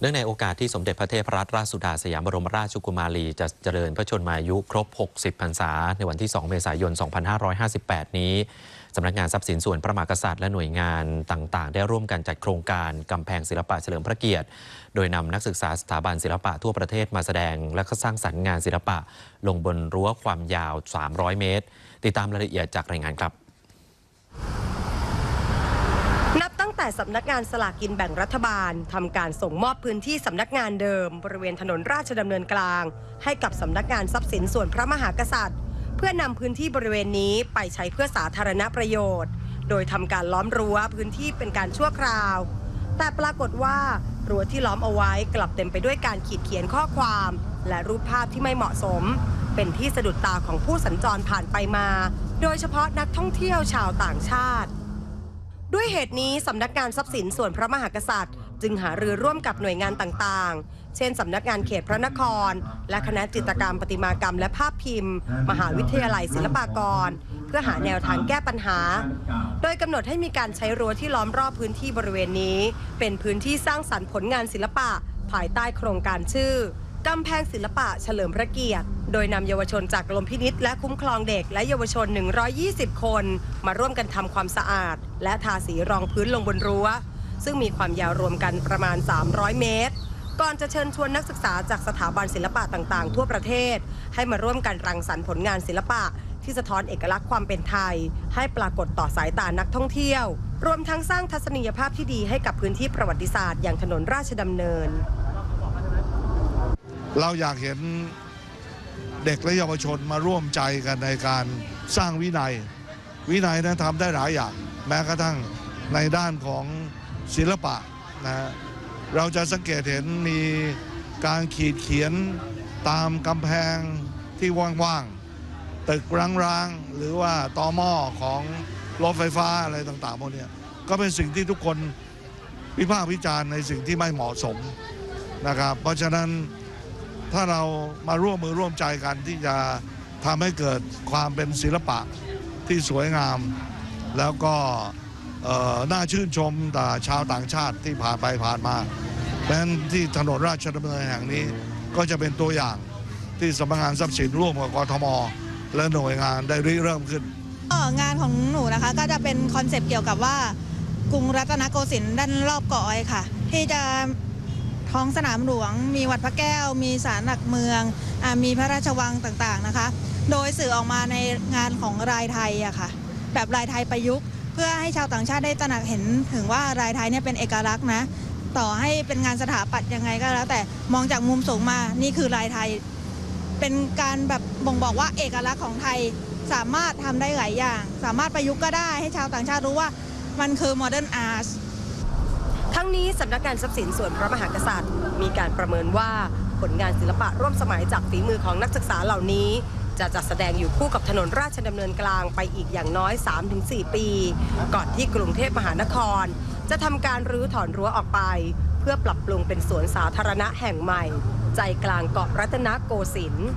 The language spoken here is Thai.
เนื่องในโอกาสที่สมเด็จพระเทพรัตนราชสุดาสยามบรมราชกุมารีจะเจริญพระชนมายุครบ 60 พรรษา ในวันที่ 2 เมษายน 2558 นี้สำนักงานทรัพย์สินส่วนพระมหากษัตริย์และหน่วยงานต่างๆ ได้ร่วมกันจัดโครงการกำแพงศิลปะเฉลิมพระเกียรติ โดยนำนักศึกษาสถาบันศิลปะทั่วประเทศมาแสดง และก็สร้างสรรค์งานศิลปะ ลงบนรั้วความยาว 300 เมตร ติดตามรายละเอียดจากรายงานครับ นับตั้ง แต่สำนักงานสลากกินแบ่งรัฐบาลทำการส่งมอบพื้นที่สำนักงานเดิม บริเวณถนนราชดำเนินกลาง ให้กับสำนักงานทรัพย์สินส่วนพระมหากษัตริย์ เพื่อนำพื้นที่บริเวณนี้ไปใช้เพื่อสาธารณประโยชน์ โดยทำการล้อมรั้วพื้นที่เป็นการชั่วคราว แต่ปรากฏว่ารั้วที่ล้อมเอาไว้กลับเต็มไปด้วยการขีดเขียนข้อความ และรูปภาพที่ไม่เหมาะสม เป็นที่สะดุดตาของผู้สัญจรผ่านไปมา โดยเฉพาะนักท่องเที่ยวชาวต่างชาติ ด้วยเหตุนี้สำนักงานทรัพย์สินส่วนพระมหากษัตริย์ จึงหารือร่วมกับหน่วยงานต่างๆ เช่นสำนักงานเขตพระนคร และคณะจิตรกรรมประติมากรรมและภาพพิมพ์ มหาวิทยาลัยศิลปากร เพื่อหาแนวทางแก้ปัญหา โดยกำหนดให้มีการใช้รั้วที่ล้อมรอบพื้นที่บริเวณนี้ เป็นพื้นที่สร้างสรรค์ผลงานศิลปะ ภายใต้โครงการชื่อ กำแพงศิลปะเฉลิมพระเกียรติ โดยนำเยาวชนจากกรมพินิษและคุ้มครองเด็กและเยาวชน 120 คน มาร่วมกันทำความสะอาด และทาสีรองพื้นลงบนรั้ว ซึ่งมีความยาวรวมกันประมาณ 300 เมตร ก่อนจะเชิญชวนนักศึกษาจากสถาบันศิลปะต่างๆ ทั่วประเทศ ให้มาร่วมกันรังสรรค์ผลงานศิลปะที่สะท้อนเอกลักษณ์ความเป็นไทย ให้ปรากฏต่อสายตานักท่องเที่ยว รวมทั้งสร้างทัศนียภาพที่ดีให้กับพื้นที่ประวัติศาสตร์อย่างถนนราชดำเนิน เราอยากเห็นเด็กและเยาวชนมาร่วมใจกันในการสร้างวินัย วินัยนั้นทำได้หลายอย่าง แม้กระทั่งในด้านของศิลปะนะเราจะสังเกตเห็นมีการขีดเขียนตามกำแพงที่ว่างๆ ตึกร้างๆ หรือว่าตอหม้อของรถไฟฟ้าอะไรต่างๆพวกเนี้ยก็เป็นสิ่งที่ทุกคนวิพากษ์วิจารณ์ในสิ่งที่ไม่เหมาะสมนะครับ เพราะฉะนั้น ถ้าเรามาร่วมมือร่วมใจกันที่จะทำให้เกิดความเป็นศิลปะที่สวยงาม แล้วก็น่าชื่นชมต่ชาวต่างชาติที่ผ่านไปผ่านมาเพราะฉะนั้นที่ถนนราชดำเนินแห่งนี้ก็จะเป็นตัวอย่างที่สำนักงานทรัพย์สินร่วมกับกทม และหน่วยงานได้ริเริ่มขึ้นงานของหนูนะคะก็จะเป็นคอนเซปต์เกี่ยวกับว่ากรุงรัตนโกสินทร์ด้านรอบเกาะออยค่ะ ที่จะ ท้องสนามหลวง มีวัดพระแก้ว มีศาลหลักเมืองอมีพระราชวังต่างๆนะคะ โดยสื่อออกมาในงานของรายไทยอะค่ะ แบบรายไทยประยุกต์ เพื่อให้ชาวต่างชาติได้ตระหนักเห็นถึงว่ารายไทยเนี่ยเป็นเอกลักษณ์นะ ต่อให้เป็นงานสถาปัตย์ยังไงก็แล้ว แต่มองจากมุมสูงมานี่คือรายไทย เป็นการแบบบ่งบอกว่าเอกลักษณ์ของไทยสามารถทำได้หลายอย่าง สามารถประยุกต์ก็ได้ให้ชาวต่างชาติรู้ว่ามันคือโมเดิร์นอาร์ต ทั้งนี้สำนักงานทรัพย์สินส่วนพระมหากษัตริย์ มีการประเมินว่าผลงานศิลปะร่วมสมัยจากฝีมือของนักศึกษาเหล่านี้ จะจัดแสดงอยู่คู่กับถนนราชดำเนินกลางไปอีกอย่างน้อย 3-4 ปี ก่อนที่กรุงเทพมหานคร จะทำการรื้อถอนรั้วออกไป เพื่อปรับปรุงเป็นสวนสาธารณะแห่งใหม่ ใจกลางเกาะรัตนโกสินทร์